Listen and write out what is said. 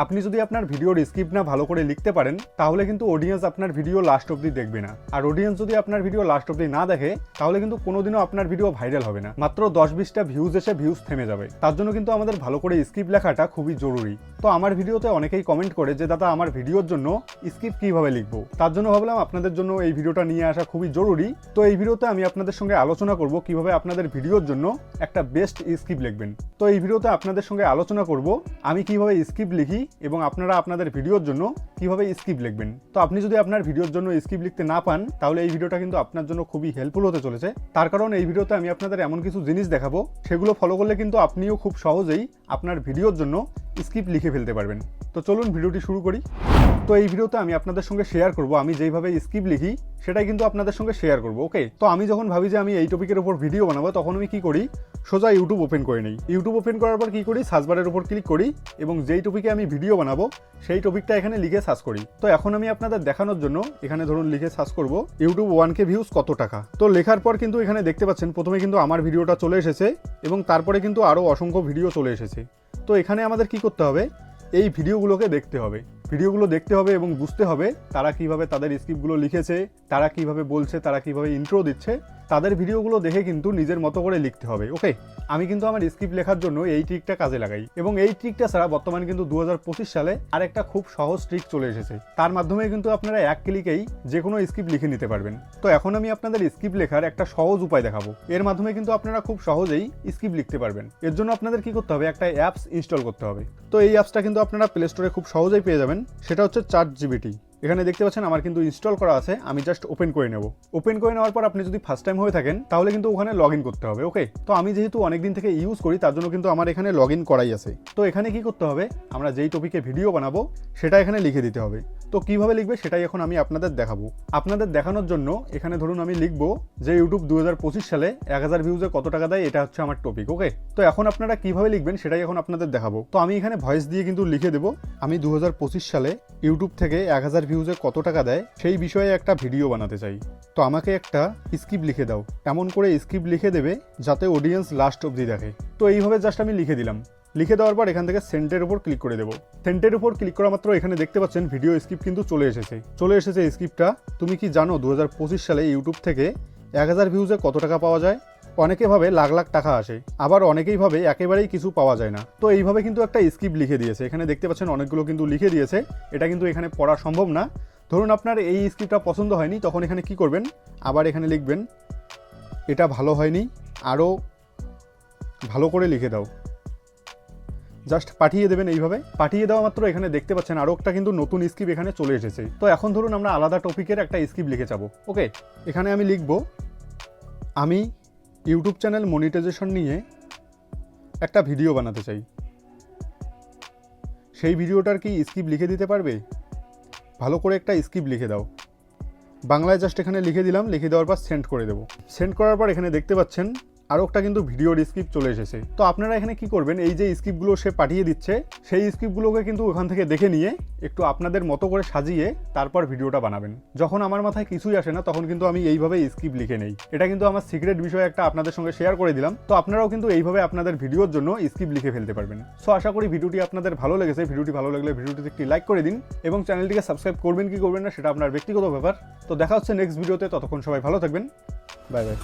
আপনি যদি আপনার ভিডিওর স্ক্রিপ্ট না ভালো করে লিখতে পারেন, তাহলে কিন্তু অডিয়েন্স আপনার ভিডিও লাস্ট অবধি দেখবে না। আর অডিয়েন্স যদি আপনার ভিডিও লাস্ট অবধি না দেখে, তাহলে কিন্তু কোনোদিনও আপনার ভিডিও ভাইরাল হবে না। মাত্র দশ বিশটা ভিউজ এসে ভিউজ থেমে যাবে। তার জন্য কিন্তু আমাদের ভালো করে স্ক্রিপ্ট লেখাটা খুবই জরুরি। তো আমার ভিডিওতে অনেকেই কমেন্ট করে যে, দাদা, আমার ভিডিওর জন্য স্ক্রিপ্ট কীভাবে লিখব? তার জন্য ভাবলাম আপনাদের জন্য এই ভিডিওটা নিয়ে আসা খুবই জরুরি। তো এই ভিডিওতে আমি আপনাদের সঙ্গে আলোচনা করব কীভাবে আপনাদের ভিডিওর জন্য একটা বেস্ট স্ক্রিপ্ট লিখবেন। তো এই ভিডিওতে আপনাদের সঙ্গে আলোচনা করব, আমি কীভাবে স্ক্রিপ্ট লিখি এবং আপনারা আপনাদের ভিডিওর জন্য কীভাবে স্ক্রিপ্ট লিখবেন। তো আপনি যদি আপনার ভিডিওর জন্য স্ক্রিপ্ট লিখতে না পান, তাহলে এই ভিডিওটা কিন্তু আপনার জন্য খুবই হেল্পফুল হতে চলেছে। তার কারণ এই ভিডিওতে আমি আপনাদের এমন কিছু জিনিস দেখাবো, সেগুলো ফলো করলে কিন্তু আপনিও খুব সহজেই আপনার ভিডিওর জন্য স্ক্রিপ্ট লিখে ফেলতে পারবেন। তো চলুন ভিডিওটি শুরু করি। তো এই ভিডিওতে আমি আপনাদের সঙ্গে শেয়ার করব। আমি যেইভাবে স্ক্রিপ্ট লিখি, সেটাই কিন্তু আপনাদের সঙ্গে শেয়ার করব ওকে তো আমি যখন ভাবি যে আমি এই টপিকের উপর ভিডিও বানাবো, তখন আমি কি করি? সোজা ইউটিউব ওপেন করে নিই। ইউটিউব ওপেন করার পর কি করি? সার্চবারের উপর ক্লিক করি এবং যেই টপিকে আমি ভিডিও বানাবো, সেই টপিকটা এখানে লিখে সার্চ করি। তো এখন আমি আপনাদের দেখানোর জন্য এখানে ধরুন লিখে সার্চ করব ইউটিউব ওয়ান কে ভিউজ কত টাকা? তো লেখার পর কিন্তু এখানে দেখতে পাচ্ছেন, প্রথমে কিন্তু আমার ভিডিওটা চলে এসেছে এবং তারপরে কিন্তু আরও অসংখ্য ভিডিও চলে এসেছে। তো এখানে আমাদের কি করতে হবে? এই ভিডিওগুলোকে দেখতে হবে। ভিডিওগুলো দেখতে হবে এবং বুঝতে হবে তারা কীভাবে তাদের স্ক্রিপ্টগুলো লিখেছে, তারা কীভাবে বলছে, তারা কীভাবে ইন্ট্রো দিচ্ছে। তাদের ভিডিওগুলো দেখে কিন্তু নিজের মতো করে লিখতে হবে ওকে আমি কিন্তু আমার স্ক্রিপ্ট লেখার জন্য এই ট্রিকটা কাজে লাগাই। এবং এই ট্রিকটা ছাড়া বর্তমানে কিন্তু দু হাজার পঁচিশ সালে আরেকটা খুব সহজ ট্রিক চলে এসেছে। তার মাধ্যমে কিন্তু আপনারা এক ক্লিকেই যে কোনো স্ক্রিপ্ট লিখে নিতে পারবেন। তো এখন আমি আপনাদের স্ক্রিপ্ট লেখার একটা সহজ উপায় দেখাবো। এর মাধ্যমে কিন্তু আপনারা খুব সহজেই স্ক্রিপ্ট লিখতে পারবেন। এর জন্য আপনাদের কি করতে হবে? একটা অ্যাপস ইনস্টল করতে হবে। তো এই অ্যাপসটা কিন্তু আপনারা প্লে স্টোরে খুব সহজেই পেয়ে যাবেন। সেটা হচ্ছে চার্ট জিবিটি এখানে দেখতে পাচ্ছেন আমার কিন্তু ইনস্টল করা আছে, আমি জাস্ট ওপেন করে নেব। ওপেন করে নেওয়ার পর আপনি যদি ফার্স্ট টাইম হয়ে থাকেন, তাহলে কিন্তু ওখানে লগ করতে হবে ওকে তো আমি যেহেতু অনেকদিন থেকে ইউজ করি, তার জন্য কিন্তু আমার এখানে লগ করাই আছে। তো এখানে কি করতে হবে, আমরা যেই টপিকে ভিডিও বানাবো, সেটা এখানে লিখে দিতে হবে। তো কীভাবে লিখবে সেটাই এখন আমি আপনাদের দেখাবো। আপনাদের দেখানোর জন্য এখানে ধরুন আমি লিখব যে ইউটিউব দুহাজার পঁচিশ সালে এক হাজার ভিউজে কত টাকা দেয়, এটা হচ্ছে আমার টপিক ওকে তো এখন আপনারা কীভাবে লিখবেন সেটাই এখন আপনাদের দেখাবো। তো আমি এখানে ভয়েস দিয়ে কিন্তু লিখে দেবো, আমি দু হাজার পঁচিশ সালে ইউটিউব থেকে এক হাজার ভিউজে কত টাকা দেয়, সেই বিষয়ে একটা ভিডিও বানাতে চাই। তো আমাকে একটা স্ক্রিপ্ট লিখে দাও। এমন করে স্ক্রিপ্ট লিখে দেবে যাতে অডিয়েন্স লাস্ট অবধি দেখে। তো এইভাবে জাস্ট আমি লিখে দিলাম। লিখে দেওয়ার পর এখান থেকে সেন্টের উপর ক্লিক করে দেবো। সেন্টের উপর ক্লিক করা মাত্র এখানে দেখতে পাচ্ছেন ভিডিও স্ক্রিপ্ট কিন্তু চলে এসেছে। চলে এসেছে স্ক্রিপ্টটা তুমি কি জানো দু হাজার পঁচিশ সালে ইউটিউব থেকে এক হাজার ভিউজে কত টাকা পাওয়া যায়? অনেকে ভাবে লাখ লাখ টাকা আসে। আবার অনেকেই ভাবে একেবারেই কিছু পাওয়া যায় না। তো এইভাবে কিন্তু একটা স্ক্রিপ্ট লিখে দিয়েছে। এখানে দেখতে পাচ্ছেন অনেকগুলো কিন্তু লিখে দিয়েছে। এটা কিন্তু এখানে পড়া সম্ভব না। ধরুন আপনার এই স্ক্রিপ্টটা পছন্দ হয়নি, তখন এখানে কি করবেন? আবার এখানে লিখবেন, এটা ভালো হয়নি আরও ভালো করে লিখে দাও। জাস্ট পাঠিয়ে দেবেন এইভাবে। পাঠিয়ে দেওয়া মাত্র এখানে দেখতে পাচ্ছেন আরও একটা কিন্তু নতুন স্কিপ এখানে চলে এসেছে। তো এখন ধরুন আমরা আলাদা টপিকের একটা স্কিপ লিখে যাব। ওকে এখানে আমি লিখব, আমি ইউটিউব চ্যানেল মনিটাইজেশন নিয়ে একটা ভিডিও বানাতে চাই। সেই ভিডিওটার কি স্কিপ লিখে দিতে পারবে? ভালো করে একটা স্ক্রিপ্ট লিখে দাও। বাংলায় জাস্ট এখানে লিখে দিলাম, লিখে দেওয়ার পর সেন্ড করে দেবো। সেন্ড করার পর এখানে দেখতে পাচ্ছেন আরও একটা কিন্তু ভিডিওর স্ক্রিপ্ট চলে এসেছে। তো আপনারা এখানে কি করবেন? এই যে স্ক্রিপ্টগুলো সে পাঠিয়ে দিচ্ছে, সেই স্ক্রিপ্টগুলোকে কিন্তু ওখান থেকে দেখে নিয়ে একটু আপনাদের মতো করে সাজিয়ে তারপর ভিডিওটা বানাবেন। যখন আমার মাথায় কিছুই আসে না, তখন কিন্তু আমি এইভাবে স্ক্রিপ্ট লিখে নেই। এটা কিন্তু আমার সিক্রেট বিষয় একটা আপনাদের সঙ্গে শেয়ার করে দিলাম। তো আপনারাও কিন্তু এইভাবে আপনাদের ভিডিওর জন্য স্ক্রিপ্ট লিখে ফেলতে পারবেন। সো আশা করি ভিডিওটি আপনাদের ভালো লেগেছে। ভিডিওটি ভালো লাগলে ভিডিওটিতে একটি লাইক করে দিন এবং চ্যানেলটিকে সাবস্ক্রাইব করবেন কি করবেন না, সেটা আপনার ব্যক্তিগত ব্যাপার। তো দেখা হচ্ছে নেক্সট ভিডিওতে ততক্ষণ সবাই ভালো থাকবেন। Bye bye